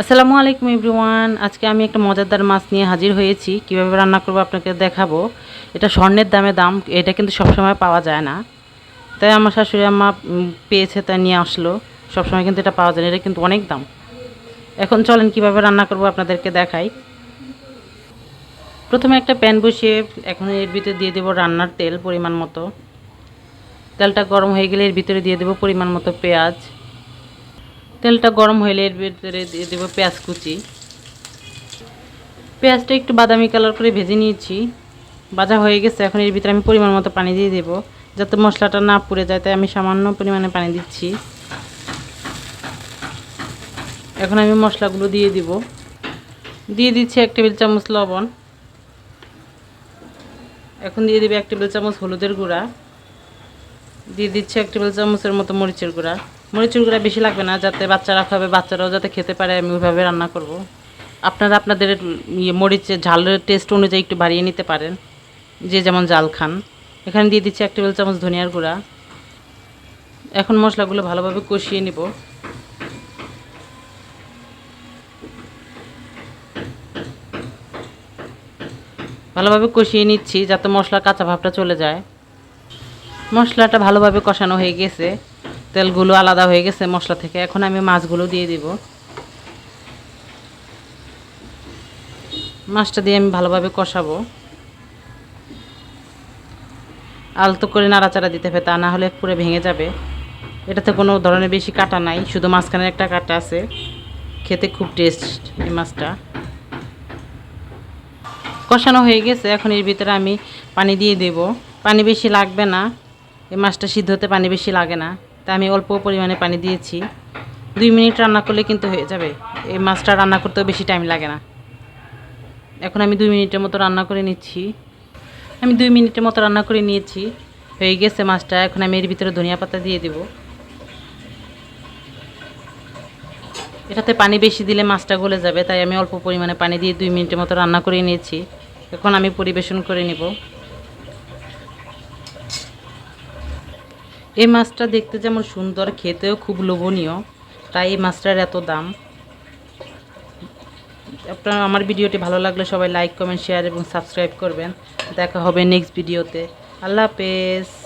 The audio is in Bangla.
আসসালামু আলাইকুম এভরিওয়ান। আজকে আমি একটা মজাদার মাছ নিয়ে হাজির হয়েছি। কীভাবে রান্না করব আপনাকে দেখাবো। এটা স্বর্ণের দামে দাম, এটা কিন্তু সবসময় পাওয়া যায় না। তাই আমার শাশুড়ি আম্মা পেয়েছে, তাই নিয়ে আসলো। সবসময় কিন্তু এটা পাওয়া যায় না, এটা কিন্তু অনেক দাম। এখন চলেন কীভাবে রান্না করব আপনাদেরকে দেখাই। প্রথমে একটা প্যান বসিয়ে এখন এর ভিতরে দিয়ে দেবো রান্নার তেল পরিমাণ মতো। তেলটা গরম হয়ে গেলে এর ভিতরে দিয়ে দেবো পরিমাণ মতো পেঁয়াজ। তেলটা গরম হলে এর ভিতরে দিয়ে দেবো পেঁয়াজ কুচি। পেঁয়াজটা একটু বাদামি কালার করে ভেজে নিয়েছি। ভাজা হয়ে গেছে, এখন এর ভিতরে আমি পরিমাণ মতো পানি দিয়ে দেবো। যাতে মশলাটা না পুড়ে যায়, তাই আমি সামান্য পরিমাণে পানি দিচ্ছি। এখন আমি মশলাগুলো দিয়ে দিব। দিয়ে দিচ্ছি এক টেবিল চামচ লবণ। এখন দিয়ে দিবে এক টেবিল চামচ হলুদের গুঁড়া। দিয়ে দিচ্ছি এক টেবিল চামচের মতো মরিচের গুঁড়া। মরিচের গুঁড়া বেশি লাগবে না, যাতে বাচ্চারা খাবে, বাচ্চারাও যাতে খেতে পারে, আমি ওইভাবে রান্না করব। আপনারা আপনাদের ইয়ে মরিচের ঝালের টেস্ট অনুযায়ী একটু বাড়িয়ে নিতে পারেন। যে যেমন জাল খান। এখানে দিয়ে দিচ্ছি এক টেবিল চামচ ধনিয়ার গুঁড়া। এখন মশলাগুলো ভালোভাবে কষিয়ে নিব। ভালোভাবে কষিয়ে নিচ্ছি, যাতে মশলার কাঁচা ভাবটা চলে যায়। মশলাটা ভালোভাবে কষানো হয়ে গেছে। তেলগুলো আলাদা হয়ে গেছে মশলা থেকে। এখন আমি মাছগুলো দিয়ে দিব। মাছটা দিয়ে আমি ভালোভাবে কষাবো। আলতো করে নাড়াচাড়া দিতে হবে তা না হলে পুরো ভেঙে যাবে। এটাতে কোনো ধরনের বেশি কাটা নাই, শুধু মাঝখানে একটা কাটা আছে। খেতে খুব টেস্ট এই মাছটা। কষানো হয়ে গেছে, এখন এর ভিতরে আমি পানি দিয়ে দেব। পানি বেশি লাগবে না, এই মাছটা সিদ্ধ হতে পানি বেশি লাগে না। তাই আমি অল্প পরিমাণে পানি দিয়েছি। দুই মিনিট রান্না করলে কিন্তু হয়ে যাবে। এই মাছটা রান্না করতেও বেশি টাইম লাগে না। এখন আমি দুই মিনিটের মতো রান্না করে নিচ্ছি। আমি দুই মিনিটের মতো রান্না করে নিয়েছি। হয়ে গেছে মাছটা। এখন আমি এর ভিতরে ধনিয়া পাতা দিয়ে দেব। এটাতে পানি বেশি দিলে মাছটা গলে যাবে, তাই আমি অল্প পরিমাণে পানি দিয়ে দুই মিনিটের মতো রান্না করে নিয়েছি। এখন আমি পরিবেশন করে নেব। এই মাছটা দেখতে যেমন সুন্দর, খেতেও খুব লোভনীয়। তাই এই মাছটার এত দাম। আপনার আমার ভিডিওটি ভালো লাগলে সবাই লাইক, কমেন্ট, শেয়ার এবং সাবস্ক্রাইব করবেন। দেখা হবে নেক্সট ভিডিওতে। আল্লাহ হাফেজ।